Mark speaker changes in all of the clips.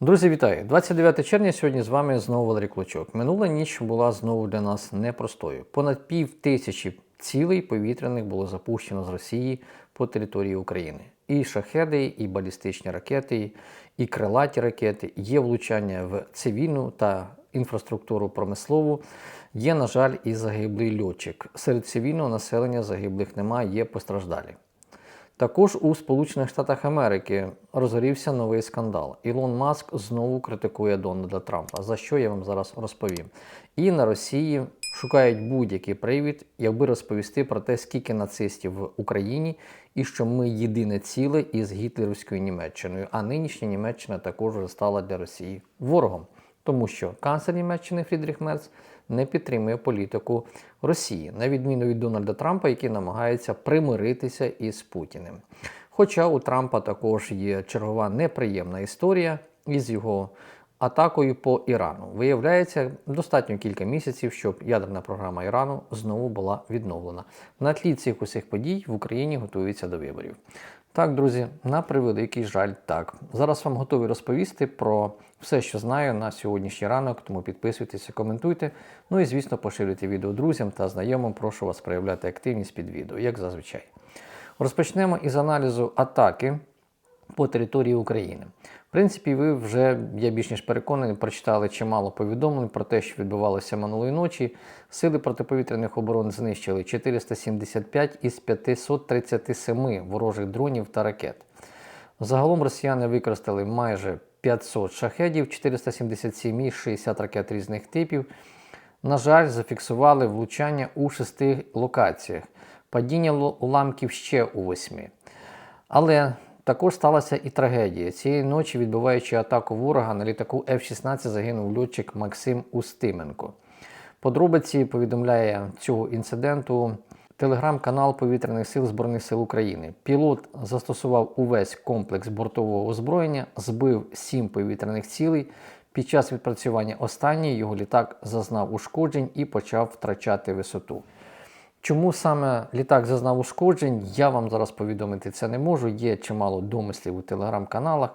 Speaker 1: Друзі, вітаю! 29 червня сьогодні з вами знову Валерій Клочок. Минула ніч була знову для нас непростою. Понад пів тисячі цілей повітряних було запущено з Росії по території України. І шахеди, і балістичні ракети, і крилаті ракети, є влучання в цивільну та інфраструктуру промислову. Є, на жаль, і загиблий льотчик. Серед цивільного населення загиблих немає, є постраждалі. Також у Сполучених Штатах Америки розгорівся новий скандал. Ілон Маск знову критикує Дональда Трампа, за що я вам зараз розповім. І на Росії шукають будь-який привід, якби розповісти про те, скільки нацистів в Україні, і що ми єдине ціле із гітлерівською Німеччиною. А нинішня Німеччина також вже стала для Росії ворогом, тому що канцлер Німеччини Фрідріх Мерц не підтримує політику Росії, на відміну від Дональда Трампа, який намагається примиритися із Путіним. Хоча у Трампа також є чергова неприємна історія із його атакою по Ірану. Виявляється, достатньо кілька місяців, щоб ядерна програма Ірану знову була відновлена. На тлі цих усіх подій в Україні готуються до виборів. Так, друзі, на превеликий жаль, так. Зараз вам готовий розповісти про все, що знаю на сьогоднішній ранок, тому підписуйтеся, коментуйте. Ну і, звісно, поширюйте відео друзям та знайомим. Прошу вас проявляти активність під відео, як зазвичай. Розпочнемо із аналізу атаки по території України. Принципі, ви вже, я більш ніж переконаний, прочитали чимало повідомлень про те, що відбувалося минулої ночі. Сили протиповітряних оборон знищили 475 із 537 ворожих дронів та ракет. Загалом росіяни використали майже 500 шахедів, 477 із 60 ракет різних типів. На жаль, зафіксували влучання у шести локаціях, падіння уламків ще у восьми. Але також сталася і трагедія. Цієї ночі, відбиваючи атаку ворога, на літаку F-16 загинув льотчик Максим Устименко. Подробиці повідомляє цього інциденту телеграм-канал Повітряних сил Збройних сил України. Пілот застосував увесь комплекс бортового озброєння, збив сім повітряних цілей. Під час відпрацювання останньої його літак зазнав ушкоджень і почав втрачати висоту. Чому саме літак зазнав ушкоджень, я вам зараз повідомити це не можу. Є чимало домислів у телеграм-каналах,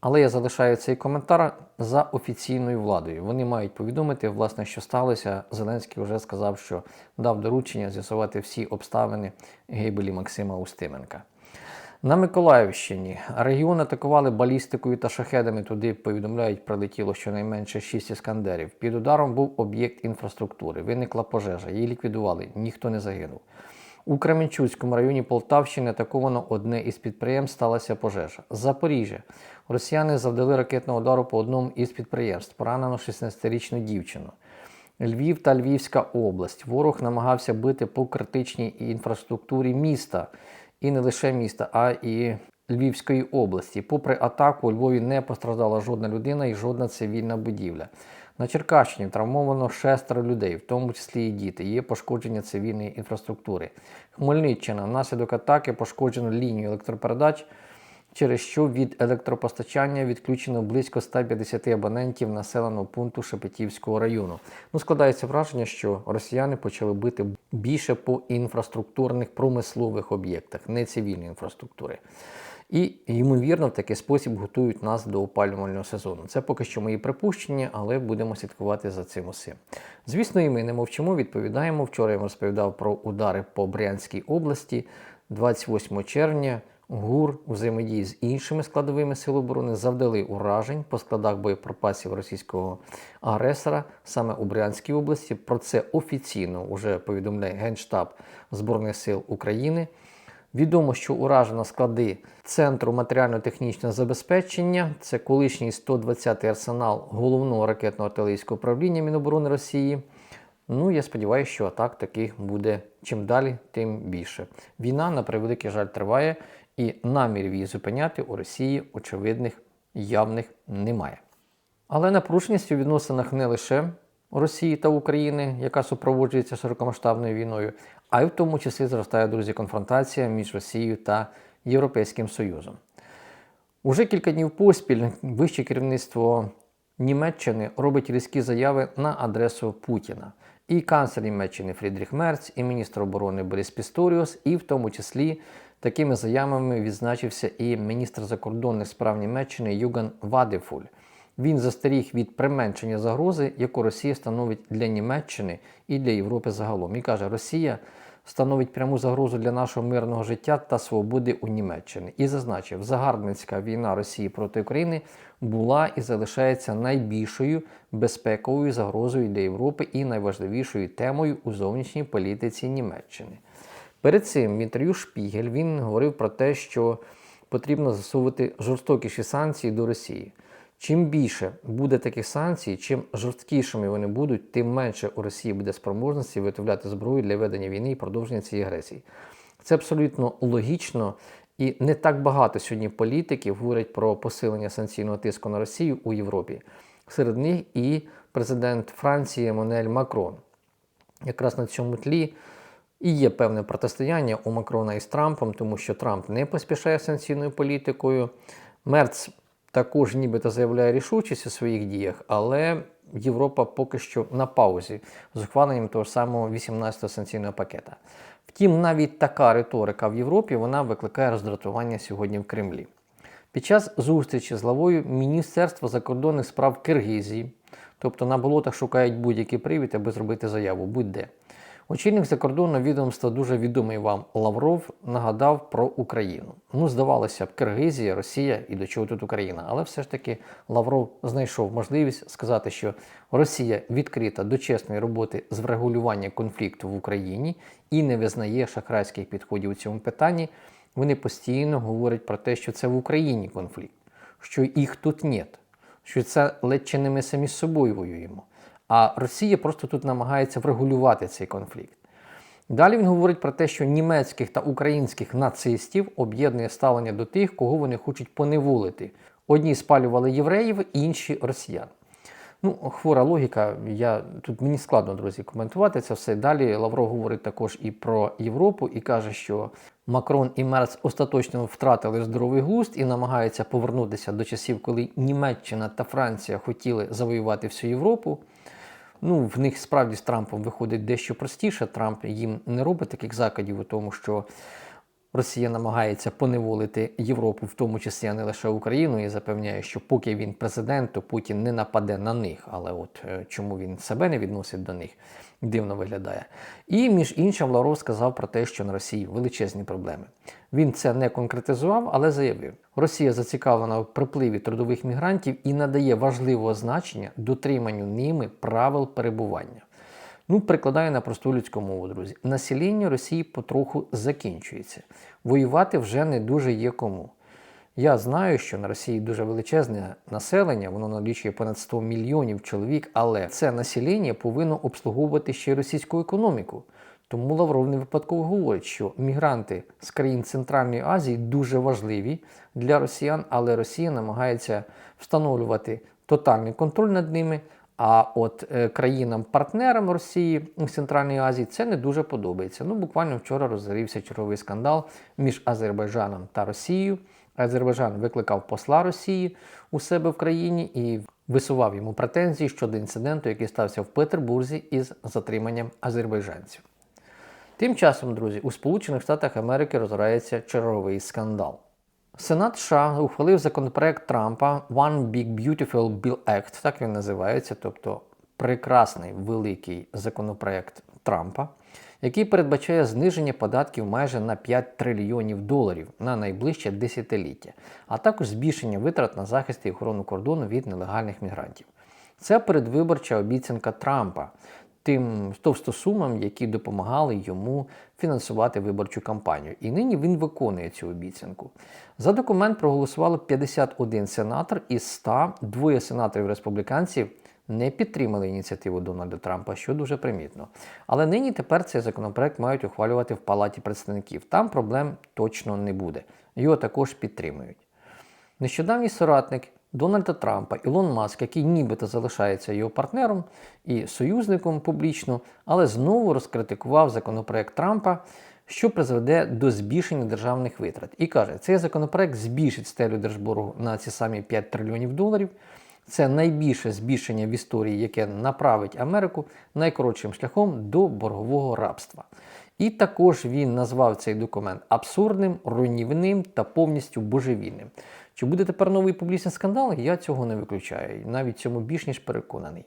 Speaker 1: але я залишаю цей коментар за офіційною владою. Вони мають повідомити, власне, що сталося. Зеленський вже сказав, що дав доручення з'ясувати всі обставини гибелі Максима Устименка. На Миколаївщині регіон атакували балістикою та шахедами. Туди повідомляють, прилетіло щонайменше 6 іскандерів. Під ударом був об'єкт інфраструктури. Виникла пожежа, її ліквідували, ніхто не загинув. У Кременчуцькому районі Полтавщини атаковано одне із підприємств, сталася пожежа. Запоріжжя. Росіяни завдали ракетного удару по одному із підприємств. Поранено 16-річну дівчину. Львів та Львівська область. Ворог намагався бити по критичній інфраструктурі міста. І не лише міста, а і Львівської області. Попри атаку, у Львові не постраждала жодна людина і жодна цивільна будівля. На Черкащині травмовано шестеро людей, в тому числі і діти. Є пошкодження цивільної інфраструктури. Хмельниччина внаслідок атаки пошкоджено лінію електропередач, через що від електропостачання відключено близько 150 абонентів населеного пункту Шепетівського району. Ну, складається враження, що росіяни почали бити більше по інфраструктурних промислових об'єктах, не цивільної інфраструктури. І, ймовірно, в такий спосіб готують нас до опалювального сезону. Це поки що мої припущення, але будемо слідкувати за цим усім. Звісно, і ми не мовчимо, відповідаємо. Вчора я вам розповідав про удари по Брянській області 28 червня. ГУР у взаємодії з іншими складовими сил оборони завдали уражень по складах боєприпасів російського агресора саме у Брянській області. Про це офіційно вже повідомляє Генштаб Збройних сил України. Відомо, що уражено склади Центру матеріально-технічного забезпечення. Це колишній 120-й арсенал головного ракетного артилерійського управління Міноборони Росії. Ну, я сподіваюся, що атак таких буде чим далі, тим більше. Війна, на превеликий жаль, триває, і намірів її зупиняти у Росії очевидних явних немає. Але напруженість у відносинах не лише Росії та України, яка супроводжується широкомасштабною війною, а й в тому числі зростає, друзі, конфронтація між Росією та Європейським Союзом. Уже кілька днів поспіль вище керівництво Німеччини робить різкі заяви на адресу Путіна. І канцлер Німеччини Фрідріх Мерц, і міністр оборони Борис Пісторіус, і в тому числі такими заявами відзначився і міністр закордонних справ Німеччини Юган Вадефуль. Він застеріг від применшення загрози, яку Росія становить для Німеччини і для Європи загалом. І каже, Росія становить пряму загрозу для нашого мирного життя та свободи у Німеччині. І зазначив, загарбницька війна Росії проти України була і залишається найбільшою безпековою загрозою для Європи і найважливішою темою у зовнішній політиці Німеччини. Перед цим в інтерв'ю Шпігель він говорив про те, що потрібно засувати жорстокіші санкції до Росії. Чим більше буде таких санкцій, чим жорсткішими вони будуть, тим менше у Росії буде спроможності виготовляти зброю для ведення війни і продовження цієї агресії. Це абсолютно логічно, і не так багато сьогодні політиків говорять про посилення санкційного тиску на Росію у Європі. Серед них і президент Франції Еммануель Макрон. Якраз на цьому тлі і є певне протистояння у Макрона із Трампом, тому що Трамп не поспішає санкційною політикою. Мерц також нібито заявляє рішучість у своїх діях, але Європа поки що на паузі з ухваленням того самого 18-го санкційного пакета. Втім, навіть така риторика в Європі вона викликає роздратування сьогодні в Кремлі. Під час зустрічі з главою Міністерства закордонних справ Киргизії, тобто на болотах шукають будь-який привід, аби зробити заяву, будь-де. Очільник закордонного відомства, дуже відомий вам Лавров, нагадав про Україну. Ну, здавалося б, Киргизія, Росія і до чого тут Україна. Але все ж таки Лавров знайшов можливість сказати, що Росія відкрита до чесної роботи з врегулювання конфлікту в Україні і не визнає шахрайських підходів у цьому питанні. Вони постійно говорять про те, що це в Україні конфлікт, що їх тут нет, що це ледь чи не ми самі з собою воюємо. А Росія просто тут намагається врегулювати цей конфлікт. Далі він говорить про те, що німецьких та українських нацистів об'єднує ставлення до тих, кого вони хочуть поневолити. Одні спалювали євреїв, інші росіян. Ну, хвора логіка, я тут мені складно, друзі, коментувати це все. Далі Лавров говорить також і про Європу і каже, що Макрон і Мерц остаточно втратили здоровий глузд і намагаються повернутися до часів, коли Німеччина та Франція хотіли завоювати всю Європу. Ну, в них справді з Трампом виходить дещо простіше. Трамп їм не робить таких закладів у тому, що Росія намагається поневолити Європу, в тому числі а не лише Україну, і запевняє, що поки він президент, то Путін не нападе на них. Але от е, чому він себе не відносить до них, дивно виглядає. І між іншим Лавров сказав про те, що на Росії величезні проблеми. Він це не конкретизував, але заявив: Росія зацікавлена в припливі трудових мігрантів і надає важливого значення дотриманню ними правил перебування. Ну, прикладаю на просту людську мову, друзі. Населення Росії потроху закінчується. Воювати вже не дуже є кому. Я знаю, що на Росії дуже величезне населення, воно налічує понад 100 мільйонів чоловік, але це населення повинно обслуговувати ще російську економіку. Тому Лавров не випадково говорить, що мігранти з країн Центральної Азії дуже важливі для росіян, але Росія намагається встановлювати тотальний контроль над ними. А от е, країнам-партнерам Росії у Центральній Азії це не дуже подобається. Ну, буквально вчора розгорівся черговий скандал між Азербайджаном та Росією. Азербайджан викликав посла Росії у себе в країні і висував йому претензії щодо інциденту, який стався в Петербурзі із затриманням азербайджанців. Тим часом, друзі, у Сполучених Штатах Америки розгорається черговий скандал. Сенат США ухвалив законопроект Трампа One Big Beautiful Bill Act, так він називається, тобто прекрасний великий законопроект Трампа, який передбачає зниження податків майже на 5 трильйонів доларів на найближче десятиліття, а також збільшення витрат на захист і охорону кордону від нелегальних мігрантів. Це передвиборча обіцянка Трампа. Тим товстосумам, які допомагали йому фінансувати виборчу кампанію. І нині він виконує цю обіцянку. За документ проголосувало 51 сенатор із 100, двоє сенаторів республіканців не підтримали ініціативу Дональда Трампа, що дуже примітно. Але нині тепер цей законопроект мають ухвалювати в Палаті представників. Там проблем точно не буде. Його також підтримують. Нещодавній соратник Дональда Трампа Ілон Маск, який нібито залишається його партнером і союзником публічно, але знову розкритикував законопроект Трампа, що призведе до збільшення державних витрат. І каже, цей законопроект збільшить стелю держборгу на ці самі 5 трильйонів доларів. Це найбільше збільшення в історії, яке направить Америку найкоротшим шляхом до боргового рабства. І також він назвав цей документ абсурдним, руйнівним та повністю божевільним. Чи буде тепер новий публічний скандал? Я цього не виключаю, навіть цьому більш ніж переконаний.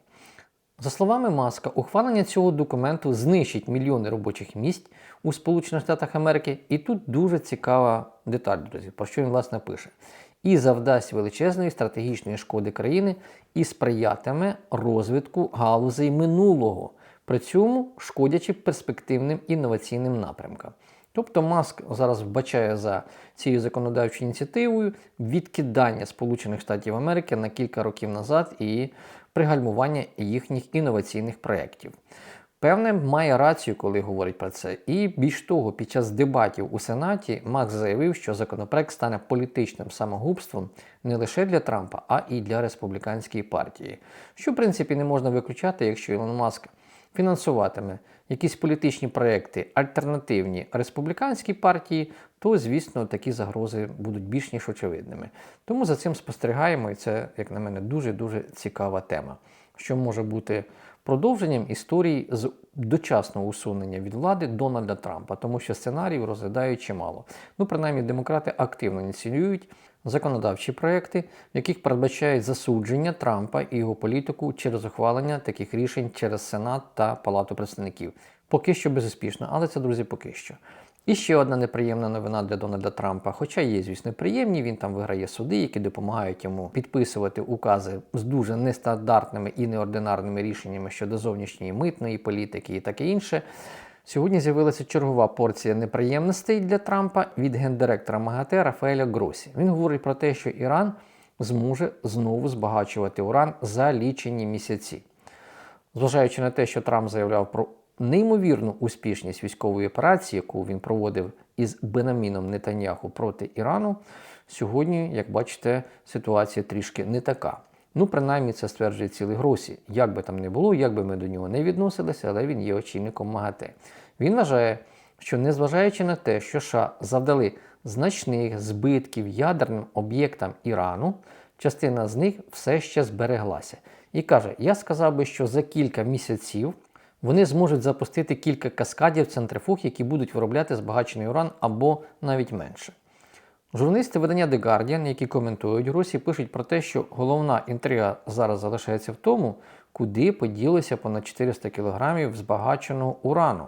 Speaker 1: За словами Маска, ухвалення цього документу знищить мільйони робочих місць у Сполучених Штатах Америки. І тут дуже цікава деталь, друзі, про що він власне пише. І завдасть величезної стратегічної шкоди країни і сприятиме розвитку галузей минулого, при цьому шкодячи перспективним інноваційним напрямкам. Тобто Маск зараз вбачає за цією законодавчою ініціативою відкидання Сполучених Штатів Америки на кілька років назад і пригальмування їхніх інноваційних проєктів. Певне, має рацію, коли говорить про це. І більш того, під час дебатів у Сенаті Макс заявив, що законопроект стане політичним самогубством не лише для Трампа, а і для республіканської партії. Що, в принципі, не можна виключати, якщо Ілон Маск фінансуватиме якісь політичні проекти альтернативні республіканській партії, то, звісно, такі загрози будуть більш ніж очевидними. Тому за цим спостерігаємо, і це, як на мене, дуже-дуже цікава тема, що може бути продовженням історії з дочасного усунення від влади Дональда Трампа, тому що сценаріїв розглядають чимало. Ну, принаймні, демократи активно ініціюють законодавчі проекти, в яких передбачають засудження Трампа і його політику через ухвалення таких рішень через Сенат та Палату представників. Поки що безуспішно, але це, друзі, поки що. І ще одна неприємна новина для Дональда Трампа. Хоча є, звісно, приємні, він там виграє суди, які допомагають йому підписувати укази з дуже нестандартними і неординарними рішеннями щодо зовнішньої митної політики і таке інше. Сьогодні з'явилася чергова порція неприємностей для Трампа від гендиректора МАГАТЕ Рафаеля Гросі. Він говорить про те, що Іран зможе знову збагачувати уран за лічені місяці. Зважаючи на те, що Трамп заявляв про неймовірну успішність військової операції, яку він проводив із Бенаміном Нетаньяху проти Ірану, сьогодні, як бачите, ситуація трішки не така. Ну, принаймні, це стверджує цілий Гросі. Як би там не було, як би ми до нього не відносилися, але він є очільником МАГАТЕ. Він вважає, що незважаючи на те, що США завдали значних збитків ядерним об'єктам Ірану, частина з них все ще збереглася. І каже: я сказав би, що за кілька місяців вони зможуть запустити кілька каскадів центрифуг, які будуть виробляти збагачений уран або навіть менше. Журналісти видання The Guardian, які коментують Русі, пишуть про те, що головна інтрига зараз залишається в тому, куди поділося понад 400 кг збагаченого урану.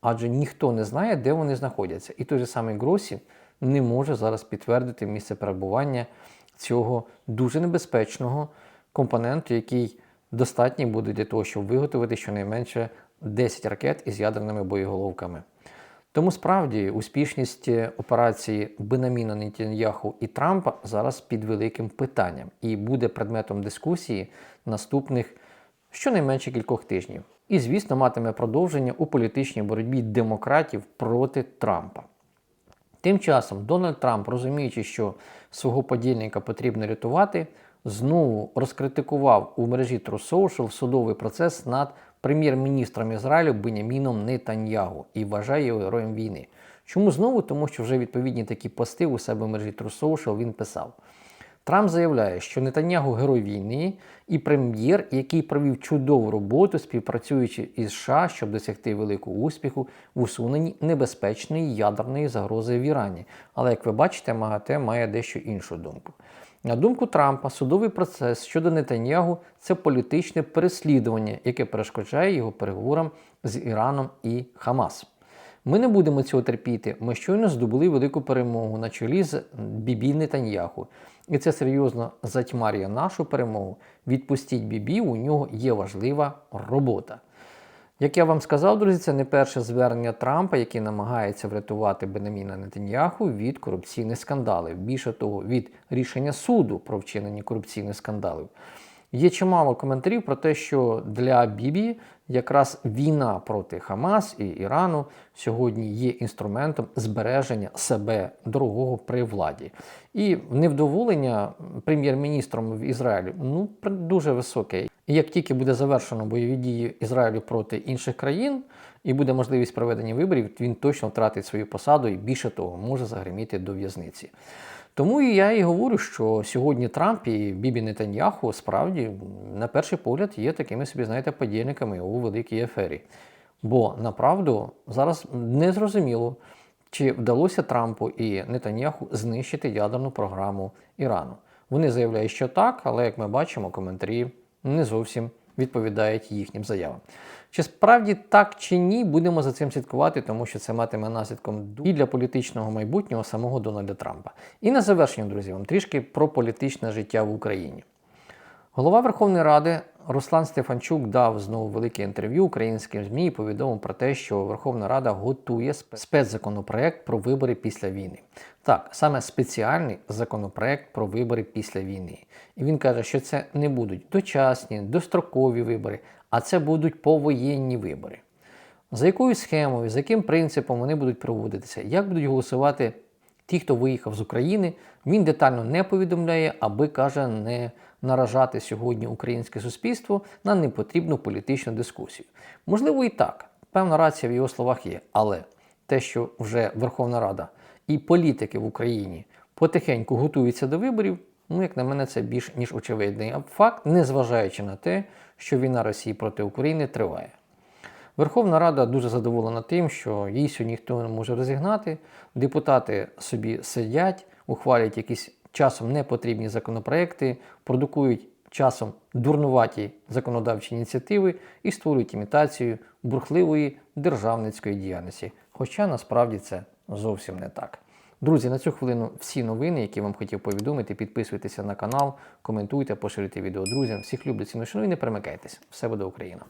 Speaker 1: Адже ніхто не знає, де вони знаходяться. І той же самий Гросі не може зараз підтвердити місце перебування цього дуже небезпечного компоненту, який достатній буде для того, щоб виготовити щонайменше 10 ракет із ядерними боєголовками. Тому справді успішність операції Бенаміна Нетаньяху і Трампа зараз під великим питанням і буде предметом дискусії наступних щонайменше кількох тижнів. І, звісно, матиме продовження у політичній боротьбі демократів проти Трампа. Тим часом Дональд Трамп, розуміючи, що свого подільника потрібно рятувати, знову розкритикував у мережі True Social судовий процес над прем'єр-міністром Ізраїлю Беняміном Нетаньягу і вважає його героєм війни. Чому знову? Тому що вже відповідні такі пости у себе в мережі True Social він писав. Трамп заявляє, що Нетаньягу герой війни і прем'єр, який провів чудову роботу, співпрацюючи із США, щоб досягти великого успіху в усуненні небезпечної ядерної загрози в Ірані. Але як ви бачите, МАГАТЕ має дещо іншу думку. На думку Трампа, судовий процес щодо Нетаньягу це політичне переслідування, яке перешкоджає його переговорам з Іраном і Хамас. Ми не будемо цього терпіти. Ми щойно здобули велику перемогу на чолі з Бібі Нетаньяху. І це серйозно затьмарює нашу перемогу. Відпустіть Бібі, у нього є важлива робота. Як я вам сказав, друзі, це не перше звернення Трампа, який намагається врятувати Бенаміна Нетаньяху від корупційних скандалів. Більше того, від рішення суду про вчинення корупційних скандалів. Є чимало коментарів про те, що для Бібі якраз війна проти Хамас і Ірану сьогодні є інструментом збереження себе дорогого при владі. І невдоволення прем'єр-міністром в Ізраїлі ну дуже високе. Як тільки буде завершено бойові дії Ізраїлю проти інших країн і буде можливість проведення виборів, він точно втратить свою посаду і більше того може загриміти до в'язниці. Тому і я і говорю, що сьогодні Трамп і Бібі Нетаньяху справді, на перший погляд, є такими собі, знаєте, подільниками у великій афері. Бо направду зараз не зрозуміло, Чи вдалося Трампу і Нетаньяху знищити ядерну програму Ірану? Вони заявляють, що так, але як ми бачимо, коментарі не зовсім відповідають їхнім заявам. Чи справді так чи ні, будемо за цим слідкувати, тому що це матиме наслідком і для політичного майбутнього самого Дональда Трампа. І на завершення, друзі, вам трішки про політичне життя в Україні. Голова Верховної Ради Руслан Стефанчук дав знову велике інтерв'ю українським ЗМІ і повідомив про те, що Верховна Рада готує спецзаконопроект про вибори після війни. Так, саме спеціальний законопроект про вибори після війни. І він каже, що це не будуть дочасні, дострокові вибори, а це будуть повоєнні вибори. За якою схемою, за яким принципом вони будуть проводитися, як будуть голосувати ті, хто виїхав з України, він детально не повідомляє, аби каже, не наражати сьогодні українське суспільство на непотрібну політичну дискусію. Можливо, і так, певна рація в його словах є, але те, що вже Верховна Рада і політики в Україні потихеньку готуються до виборів, ну, як на мене, це більш ніж очевидний факт, незважаючи на те, що війна Росії проти України триває. Верховна Рада дуже задоволена тим, що її сьогодні ніхто не може розігнати. Депутати собі сидять, ухвалюють якісь часом непотрібні законопроекти, продукують часом дурнуваті законодавчі ініціативи і створюють імітацію бурхливої державницької діяльності. Хоча насправді це зовсім не так. Друзі, на цю хвилину всі новини, які вам хотів повідомити. Підписуйтеся на канал, коментуйте, поширюйте відео друзям. Всіх люблю ціну і не перемикайтесь. Все буде Україна!